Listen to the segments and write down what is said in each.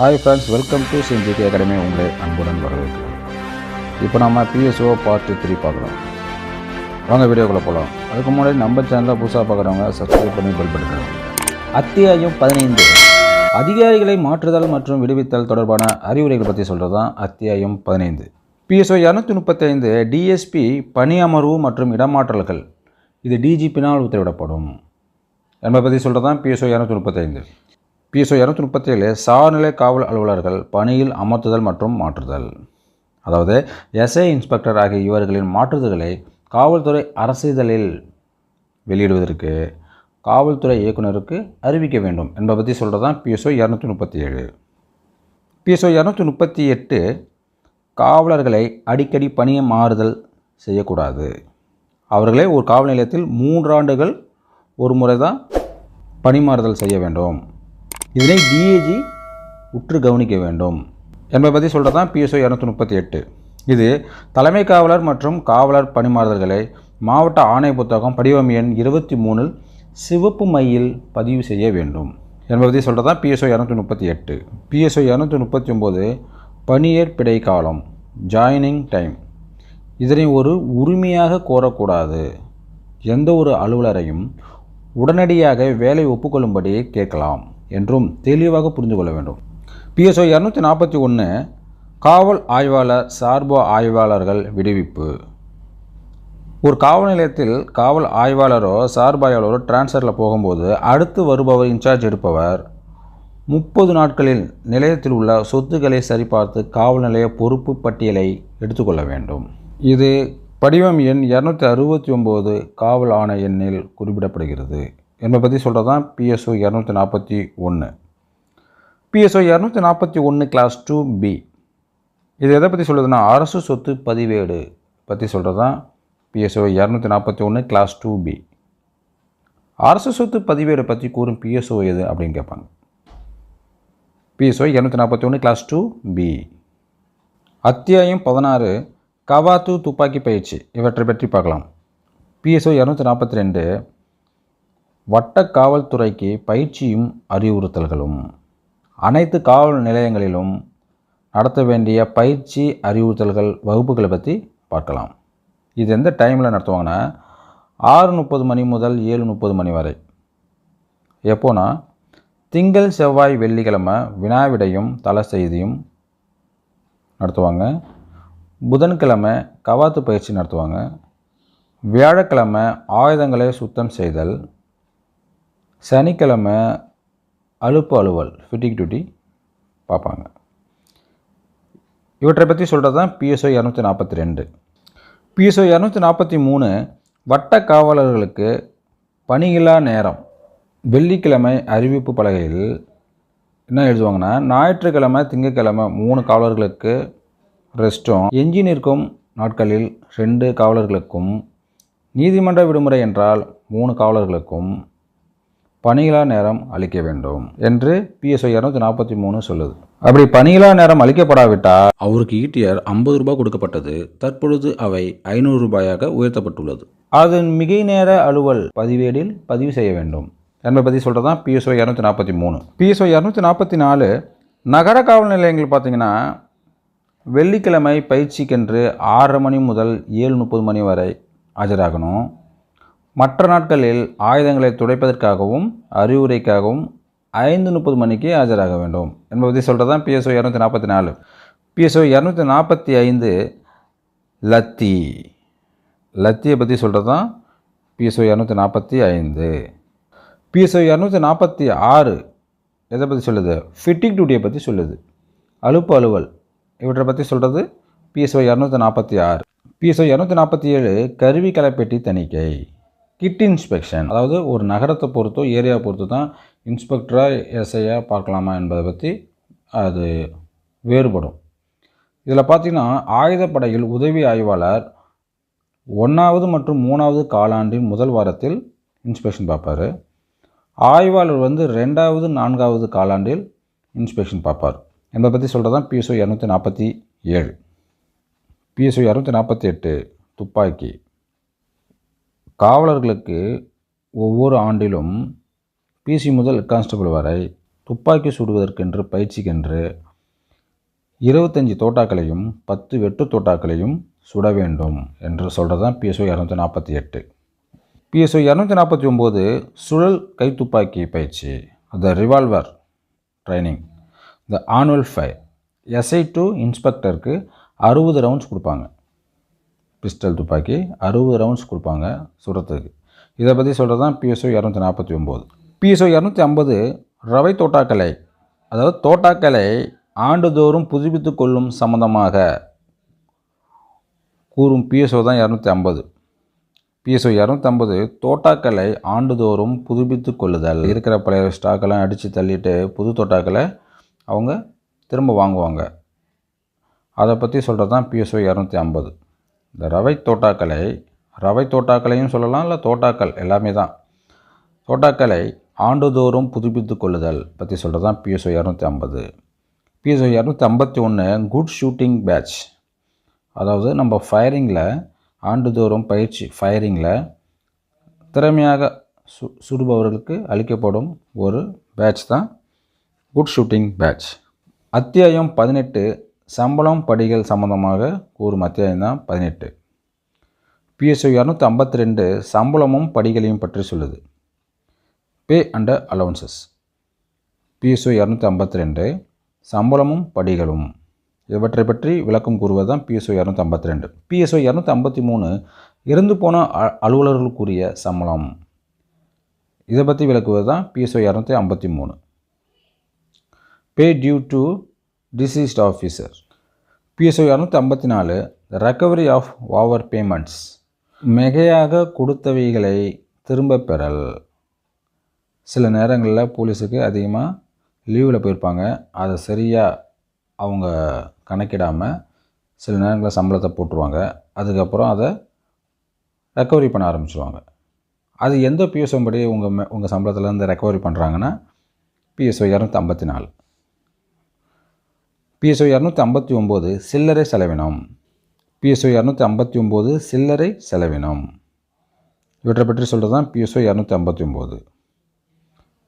Hi friends welcome to CNGT academy உங்களை அன்புடன் வரவேற்கிறேன் இப்போ நம்ம பிஎஸ்ஓ பார்ட் த்ரீ பார்க்குறோம் வாங்க வீடியோக்குள்ளே போகலாம் அதுக்கு முன்னாடி நம்ம சேனலில் புதுசாக பார்க்குறவங்க சப்ஸ்கிரைப் பண்ணி பெல் பண்ணுறாங்க அத்தியாயம் பதினைந்து. அதிகாரிகளை மாற்றுதல் மற்றும் விடுவித்தல் தொடர்பான அறிவுரைகள் பற்றி சொல்கிறது தான் அத்தியாயம் பதினைந்து. பிஎஸ்ஓ இரநூத்தி முப்பத்தைந்து டிஎஸ்பி பணியமர்வு மற்றும் இடமாற்றல்கள். இது டிஜிபினால் உத்தரவிடப்படும். என்பதை பற்றி சொல்கிறது தான் பிஎஸ்ஓ இரநூத்தி முப்பத்தைந்து பிஎஸ்ஓ இரநூத்தி முப்பத்தேழு சார்நிலை காவல் அலுவலர்கள் பணியில் அமர்த்துதல் மற்றும் மாற்றுதல். அதாவது எஸ்ஐ இன்ஸ்பெக்டர் ஆகிய இவர்களின் மாற்றுதல்களை காவல்துறை அரசிதழில் வெளியிடுவதற்கு காவல்துறை இயக்குனருக்கு அறிவிக்க வேண்டும் என்பதை பற்றி சொல்கிறது தான் பிஎஸ்ஓ இரநூத்தி முப்பத்தி ஏழு பிஎஸ்ஓ இரநூத்தி முப்பத்தி எட்டு காவலர்களை அடிக்கடி பணிய மாறுதல் செய்யக்கூடாது. அவர்களை ஒரு காவல் நிலையத்தில் மூன்றாண்டுகள் ஒரு முறை தான் பணிமாறுதல் செய்ய வேண்டும். இதனை டிஏஜி உற்று கவனிக்க வேண்டும். என்பதை பற்றி சொல்கிறது தான் பிஎஸ்ஓ இரநூத்தி முப்பத்தி எட்டு. இது தலைமை காவலர் மற்றும் காவலர் பணிமாறுதல்களை மாவட்ட ஆணை புத்தகம் படிவம் எண் இருபத்தி மூணில் சிவப்பு மையில் பதிவு செய்ய வேண்டும். என்பதை பற்றி சொல்கிறது தான் பிஎஸ்ஓ இரநூத்தி முப்பத்தி எட்டு. பிஎஸ்ஓ இரநூத்தி முப்பத்தி ஒம்பது பணியேற்பிடை காலம் ஜாயினிங் டைம் இதனை ஒரு உரிமையாக கோரக்கூடாது. எந்த ஒரு அலுவலரையும் உடனடியாக வேலை ஒப்புக்கொள்ளும்படி கேட்கலாம். என்றும் தெளிவாக புரிந்து கொள்ள வேண்டும். பிஎஸ்ஓ இரநூத்தி நாற்பத்தி ஒன்று காவல் ஆய்வாளர் சார்பு ஆய்வாளர்கள் விடுவிப்பு. ஒரு காவல் நிலையத்தில் காவல் ஆய்வாளரோ சார்பு ஆய்வாளரோ டிரான்ஸ்ஃபரில் போகும்போது அடுத்து வருபவர் இன்சார்ஜ் எடுப்பவர். முப்பது நாட்களில் நிலையத்தில் உள்ள சொத்துக்களை சரிபார்த்து காவல் நிலைய பொறுப்பு பட்டியலை எடுத்துக்கொள்ள வேண்டும். இது படிவம் எண் இரநூத்தி அறுபத்தி ஒம்பது காவல் ஆணை எண்ணில் குறிப்பிடப்படுகிறது. என்பதை பற்றி சொல்கிறது தான் பிஎஸ்ஓ இரநூத்தி நாற்பத்தி ஒன்று பிஎஸ்ஓ இரநூத்தி நாற்பத்தி ஒன்று கிளாஸ் டூ பி இது எதை பற்றி சொல்லுதுன்னா அரசு சொத்து பதிவேடு பற்றி சொல்கிறது தான் பிஎஸ்ஓ இரநூத்தி நாற்பத்தி ஒன்று கிளாஸ் டூ பி அரசு சொத்து பதிவேடு பற்றி கூறும் பிஎஸ்ஓ எது அப்படின்னு கேட்பாங்க. பிஎஸ்ஓ இரநூத்தி நாற்பத்தி ஒன்று கிளாஸ் டூ பி அத்தியாயம் பதினாறு கவாத்து துப்பாக்கி பயிற்சி. இவற்றை பற்றி பார்க்கலாம். பிஎஸ்ஓ இரநூத்தி நாற்பத்தி ரெண்டு வட்ட காவல்துறைக்கு பயிற்சியும் அறிவுறுத்தல்களும். அனைத்து காவல் நிலையங்களிலும் நடத்த வேண்டிய பயிற்சி அறிவுறுத்தல்கள் வகுப்புகளை பற்றி பார்க்கலாம். இது எந்த டைமில் நடத்துவாங்கன்னா ஆறு முப்பது மணி முதல் ஏழு முப்பது மணி வரை. எப்போனா திங்கள் செவ்வாய் வெள்ளிக்கிழமை வினாவிடையும் தலை செய்தியும் நடத்துவாங்க. புதன்கிழமை கவாத்து பயிற்சி நடத்துவாங்க. வியாழக்கிழமை ஆயுதங்களை சுத்தம் செய்தல். சனிக்கிழமை அலுப்பு அலுவல் ஃபிட்டிங் டியூட்டி பார்ப்பாங்க. இவற்றை பற்றி சொல்கிறது தான் பிஎஸ்ஓ இரநூத்தி நாற்பத்தி ரெண்டு பிஎஸ்ஓ இரநூத்தி நாற்பத்தி மூணு வட்ட காவலர்களுக்கு பணியில்லா நேரம். வெள்ளிக்கிழமை அறிவிப்பு பலகையில் என்ன எழுதுவாங்கன்னா ஞாயிற்றுக்கிழமை திங்கட்கிழமை மூணு காவலர்களுக்கு ரெஸ்ட்டும் எஞ்சி நிற்கும் நாட்களில் ரெண்டு காவலர்களுக்கும் நீதிமன்ற விடுமுறை என்றால் மூணு காவலர்களுக்கும் பணியிலா நேரம் அளிக்க வேண்டும் என்று பிஎஸ்ஓ இரநூத்தி நாற்பத்தி மூணு சொல்லுது. அப்படி பணியிலா நேரம் அளிக்கப்படாவிட்டால் அவருக்கு ஈட்டியர் ஐம்பது ரூபாய் கொடுக்கப்பட்டது. தற்பொழுது அவை ஐநூறு ரூபாயாக உயர்த்தப்பட்டுள்ளது. அதன் மிகை நேர அலுவல் பதிவேடில் பதிவு செய்ய வேண்டும் என்பதை பற்றி சொல்கிறது தான் பிஎஸ்ஓ இரநூத்தி நாற்பத்தி மூணு. பிஎஸ்ஓ இரநூத்தி நாற்பத்தி நாலு நகர காவல் நிலையங்கள் பார்த்தீங்கன்னா வெள்ளிக்கிழமை பயிற்சிக்கென்று ஆறரை மணி முதல் ஏழு முப்பது மணி வரை ஆஜராகணும். மற்ற நாட்களில் ஆயுதங்களை துடைப்பதற்காகவும் அறிவுரைக்காகவும் ஐந்து முப்பது மணிக்கு ஆஜராக வேண்டும். என்பதை சொல்கிறது தான் பிஎஸ்ஓ இரநூத்தி நாற்பத்தி நாலு. பிஎஸ்ஓ இரநூத்தி நாற்பத்தி ஐந்து லத்தி. லத்தியை பற்றி சொல்கிறது தான் பிஎஸ்ஓ இரநூத்தி நாற்பத்தி ஐந்து. பிஎஸ்ஓ இரநூத்தி நாற்பத்தி ஆறு எதை பற்றி சொல்லுது? ஃபிட்டிங் டியூட்டியை பற்றி சொல்லுது. அலுப்பு அலுவல். இவற்றை பற்றி சொல்கிறது பிஎஸ்ஓ இரநூத்தி நாற்பத்தி ஆறு. பிஎஸ்ஓ இரநூத்தி நாற்பத்தி ஏழு கருவி கலைப்பெட்டி தணிக்கை. கிட் இன்ஸ்பெக்ஷன் அதாவது ஒரு நகரத்தை பொறுத்தோ ஏரியா பொறுத்து தான் இன்ஸ்பெக்டராக எஸ்ஐயாக பார்க்கலாமா என்பதை பற்றி அது வேறுபடும். இதில் பார்த்திங்கன்னா ஆயுதப்படையில் உதவி ஆய்வாளர் ஒன்றாவது மற்றும் மூணாவது காலாண்டின் முதல் வாரத்தில் இன்ஸ்பெக்ஷன் பார்ப்பார். ஆய்வாளர் வந்து ரெண்டாவது நான்காவது காலாண்டில் இன்ஸ்பெக்ஷன் பார்ப்பார். என்பதை பற்றி சொல்கிறது தான் பிஎஸ்ஓ இரநூத்தி நாற்பத்தி ஏழு. பிஎஸ்ஓ இரநூத்தி நாற்பத்தி எட்டு துப்பாக்கி. காவலர்களுக்கு ஒவ்வொரு ஆண்டிலும் பிசி முதல் கான்ஸ்டபிள் வரை துப்பாக்கி சுடுவதற்கென்று பயிற்சிக்கென்று இருபத்தஞ்சி தோட்டாக்களையும் பத்து வெட்டு தோட்டாக்களையும் சுட வேண்டும் என்று சொல்கிறது தான் பிஎஸ்ஓ இரநூத்தி நாற்பத்தி எட்டு. பிஎஸ்ஓ இரநூத்தி நாற்பத்தி ஒம்பது சுழல் கைத்துப்பாக்கி பயிற்சி the revolver training the annual five SI to இன்ஸ்பெக்டருக்கு அறுபது ரவுண்ட்ஸ் கொடுப்பாங்க. பிஸ்டல் துப்பாக்கி அறுபது ரவுண்ட்ஸ் கொடுப்பாங்க சுடுறதுக்கு. இதை பற்றி சொல்கிறது தான் பிஎஸ்ஓ இரநூத்தி நாற்பத்தி ஒம்பது. பிஎஸ்ஓ இரநூத்தி ஐம்பது ரவை தோட்டாக்கலை அதாவது தோட்டாக்கலை ஆண்டுதோறும் புதுப்பித்து கொள்ளும் சம்மந்தமாக கூறும் பிஎஸ்ஓ தான் இரநூத்தி ஐம்பது. பிஎஸ்ஓ இரநூத்தம்பது தோட்டாக்களை ஆண்டுதோறும் புதுப்பித்து கொள்ளுதல். இருக்கிற பழைய ஸ்டாக்கெல்லாம் அடித்து தள்ளிட்டு புது தோட்டாக்களை அவங்க திரும்ப வாங்குவாங்க. அதை பற்றி சொல்கிறது தான் பிஎஸ்ஓ இரநூத்தி ஐம்பது. இந்த ரவை தோட்டாக்களை ரவை தோட்டாக்களையும் சொல்லலாம் இல்லை தோட்டாக்கள் எல்லாமே தான். தோட்டாக்களை ஆண்டுதோறும் புதுப்பித்து கொள்ளுதல் பற்றி சொல்கிறது தான் பிஎஸ்ஓ இரநூத்தி ஐம்பது. பிஎஸ்ஓ இரநூத்தி ஐம்பத்தி ஒன்று குட் ஷூட்டிங் பேட்ச் அதாவது நம்ம ஃபயரிங்கில் ஆண்டுதோறும் பயிற்சி ஃபயரிங்கில் திறமையாக சு சுடுபவர்களுக்கு அளிக்கப்படும் ஒரு பேட்ச் தான் குட் ஷூட்டிங் பேட்ச் அத்தியாயம் பதினெட்டு சம்பளம் படிகள் சம்பந்தமாக கூறும் அத்தியாயம் தான் பதினெட்டு. பிஎஸ்ஓ இரநூத்தி ஐம்பத்தி ரெண்டு சம்பளமும் படிகளையும் பற்றி சொல்லுது. பே அண்ட் அலவன்சஸ் பிஎஸ்ஓ இரநூத்தி ஐம்பத்தி ரெண்டு சம்பளமும் படிகளும். இவற்றை பற்றி விளக்கம் கூறுவது தான் பிஎஸ்ஓ இரநூத்தி ஐம்பத்தி ரெண்டு பிஎஸ்ஓ இரநூத்தி ஐம்பத்தி மூணு இறந்து போன அலுவலர்களுக்குரிய சம்பளம். இதை பற்றி விளக்குவது தான் பிஎஸ்ஓ இரநூத்தி ஐம்பத்தி மூணு pay due to deceased officer PSO இரநூத்தி ஐம்பத்தி நாலு ரெக்கவரி ஆஃப் ஓவர் பேமெண்ட்ஸ் மிகையாக கொடுத்தவைகளை திரும்ப பெறல். சில நேரங்களில் போலீஸுக்கு அதிகமாக லீவில் போயிருப்பாங்க. அதை சரியாக அவங்க கணக்கிடாமல் சில நேரங்களில் சம்பளத்தை போட்டுருவாங்க. அதுக்கப்புறம் அதை ரெக்கவரி பண்ண ஆரம்பிச்சிருவாங்க. அது எந்த பிஎஸ்ஓ படி உங்கள் மே உங்கள் சம்பளத்துலேருந்து ரெக்கவரி பண்ணுறாங்கன்னா பிஎஸ்ஓ இரநூத்தி ஐம்பத்தி நாலு. பிஎஸ்ஓ இரநூத்தி ஐம்பத்தி ஒம்பது சில்லறை செலவினம். பிஎஸ்ஓ இரநூத்தி ஐம்பத்தி ஒம்பது சில்லறை செலவினம். இவற்றை பற்றி சொல்கிறது தான் பிஎஸ்ஓ இரநூத்தி ஐம்பத்தி ஒம்பது.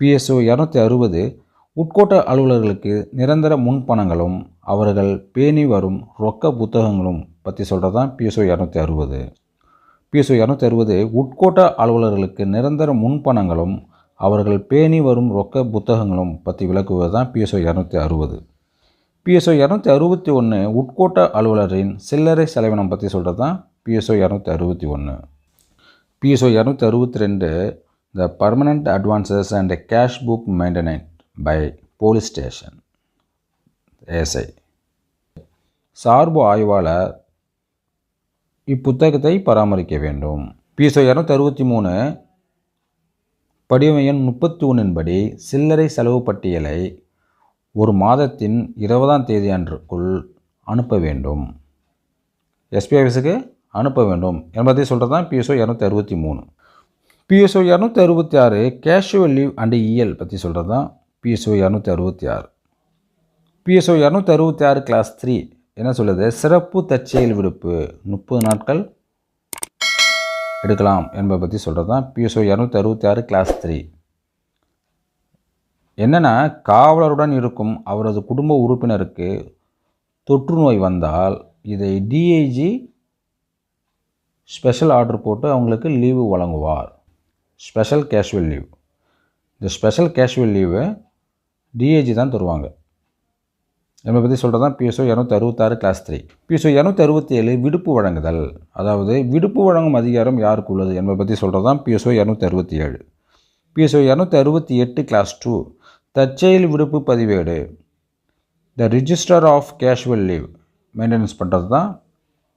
பிஎஸ்ஓ இரநூத்தி அறுபது உட்கோட்ட அலுவலர்களுக்கு நிரந்தர முன்பணங்களும் அவர்கள் பேணி வரும் ரொக்க புத்தகங்களும் பற்றி சொல்கிறது தான் பிஎஸ்ஓ இரநூத்தி அறுபது. பிஎஸ்ஓ இரநூத்தி அறுபது உட்கோட்ட அலுவலர்களுக்கு நிரந்தர முன்பணங்களும் அவர்கள் பேணி வரும் ரொக்க புத்தகங்களும் பற்றி விளக்குவது தான் பிஎஸ்ஓ இரநூத்தி அறுபது. பிஎஸ்ஓ இரநூத்தி அறுபத்தி ஒன்று உட்கோட்ட அலுவலரின் சில்லறை செலவினம் பற்றி சொல்கிறது தான் பிஎஸ்ஓ இரநூத்தி அறுபத்தி ஒன்று. பிஎஸ்ஓ இரநூத்தி அறுபத்தி ரெண்டு the permanent advances and cash book maintained by police station ASI சார்பு ஆய்வாளர் இப்புத்தகத்தை பராமரிக்க வேண்டும். பிஎஸ்ஓ இரநூத்தி அறுபத்தி மூணு படிவ எண் முப்பத்தி ஒன்றின்படி சில்லறை செலவு பட்டியலை ஒரு மாதத்தின் இருபதாம் தேதி அன்றுக்குள் அனுப்ப வேண்டும். எஸ்பி ஆஃபீஸுக்கு அனுப்ப வேண்டும் என்பதை சொல்கிறது தான் பிஎஸ்ஓ இரநூத்தி அறுபத்தி மூணு. பிஎஸ்ஓ இரநூத்தி அறுபத்தி ஆறு கேஷுவல் லீவ் அண்ட் இஎல் பற்றி சொல்கிறது தான் பிஎஸ்ஓ இரநூத்தி அறுபத்தி ஆறு. பிஎஸ்ஓ இரநூத்தி அறுபத்தி ஆறு கிளாஸ் த்ரீ என்ன சொல்லுது? சிறப்பு தற்செயல் விடுப்பு முப்பது நாட்கள் எடுக்கலாம் என்பதை பற்றி சொல்கிறது தான் பிஎஸ்ஓ இரநூத்தி அறுபத்தி ஆறு கிளாஸ் த்ரீ என்னென்னா காவலருடன் இருக்கும் அவரது குடும்ப உறுப்பினருக்கு தொற்று நோய் வந்தால் இதை டிஐஜி ஸ்பெஷல் ஆர்டர் போட்டு அவங்களுக்கு லீவு வழங்குவார். Special casual leave. இந்த ஸ்பெஷல் கேஷுவல் லீவு டிஏஜி தான் தருவாங்க. என்னை பற்றி சொல்கிறது தான் பிஎஸ்ஓ இரநூத்தி அறுபத்தாறு கிளாஸ் த்ரீ பிஎஸ்ஓ இரநூத்தி அறுபத்தி ஏழு விடுப்பு வழங்குதல். அதாவது விடுப்பு வழங்கும் அதிகாரம் யாருக்கு உள்ளது? என்பதை பற்றி சொல்கிறது தான் பிஎஸ்ஓ இரநூத்தி அறுபத்தி ஏழு பிஎஸ்ஓ இரநூத்தி அறுபத்தி எட்டு கிளாஸ் டூ தற்செயல் விடுப்பு பதிவேடு. The register of casual leave maintenance பண்ணுறது தான்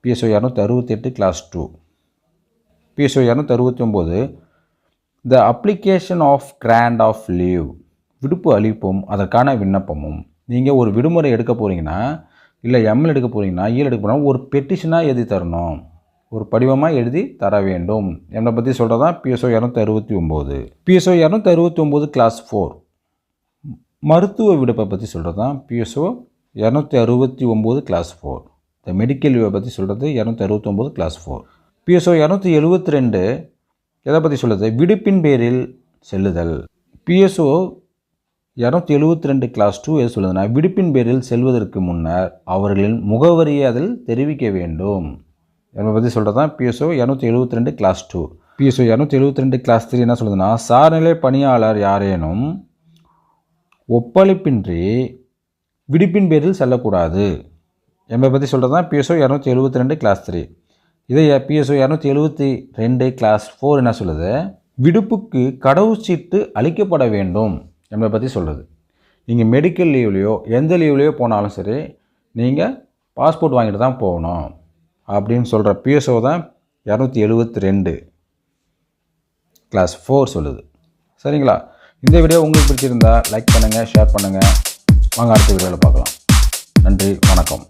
பிஎஸ்ஓ இரநூத்தி அறுபத்தி எட்டு கிளாஸ் டூ பிஎஸ்ஓ இரநூத்தி அறுபத்தி ஒம்பது the application of grant of leave விடுப்பு அளிப்பும் அதற்கான விண்ணப்பமும். நீங்கள் ஒரு விடுமுறை எடுக்க போகிறீங்கன்னா இல்லை எம்எல் எடுக்க போகிறீங்கன்னா ஈல் எடுக்க போகிறோம் ஒரு பெட்டிஷனாக எழுதி தரணும். ஒரு படிவமாக எழுதி தர வேண்டும். என்னை பற்றி சொல்கிறது தான் பிஎஸ்ஓ இரநூத்தி அறுபத்தி ஒம்பது பிஎஸ்ஓ இரநூத்தி அறுபத்தி ஒம்பது கிளாஸ் ஃபோர் மருத்துவ விடுப்பை பற்றி சொல்கிறது தான் பிஎஸ்ஓ இரநூத்தி அறுபத்தி ஒம்பது கிளாஸ் ஃபோர் இந்த மெடிக்கல் லீவை பற்றி சொல்கிறது இரநூத்தி அறுபத்தொம்போது கிளாஸ் ஃபோர் பிஎஸ்ஓ இரநூத்தி எழுபத்தி ரெண்டு எதை பற்றி சொல்லுது? விடுப்பின் பேரில் செல்லுதல். பிஎஸ்ஓ இரநூத்தி எழுபத்தி ரெண்டு கிளாஸ் டூ எது சொல்லுதுன்னா விடுப்பின் பேரில் செல்வதற்கு முன்னர் அவர்களின் முகவரியை அதில் தெரிவிக்க வேண்டும். என்னை பற்றி சொல்கிறது தான் பிஎஸ்ஓ இரநூத்தி எழுபத்தி ரெண்டு கிளாஸ் டூ பிஎஸ்ஓ இரநூத்தி எழுபத்தி ரெண்டு கிளாஸ் த்ரீ என்ன சொல்லுதுன்னா சார்நிலை பணியாளர் யாரேனும் ஒப்பளிப்பின்றி விடுப்பின் பேரில் செல்லக்கூடாது. என்பதை பற்றி சொல்கிறது தான் பிஎஸ்ஓ இரநூத்தி எழுபத்தி ரெண்டு கிளாஸ் த்ரீ இதே பிஎஸ்ஓ இரநூத்தி எழுபத்தி ரெண்டு கிளாஸ் ஃபோர் என்ன சொல்லுது? விடுப்புக்கு கடவுச்சீட்டு அளிக்கப்பட வேண்டும் என்பதை பற்றி சொல்லுது. நீங்கள் மெடிக்கல் லீவ்லேயோ எந்த லீவ்லேயோ போனாலும் சரி நீங்கள் பாஸ்போர்ட் வாங்கிட்டு தான் போகணும். அப்படின்னு சொல்கிற பிஎஸ்ஓ தான் இரநூத்தி எழுபத்தி ரெண்டு. கிளாஸ் ஃபோர் சொல்லுது. சரிங்களா? இந்த வீடியோ உங்களுக்கு பிடிச்சிருந்தா லைக் பண்ணுங்கள் ஷேர் பண்ணுங்கள் வாங்க அடுத்த வீடியோவில் பார்க்கலாம். நன்றி வணக்கம்.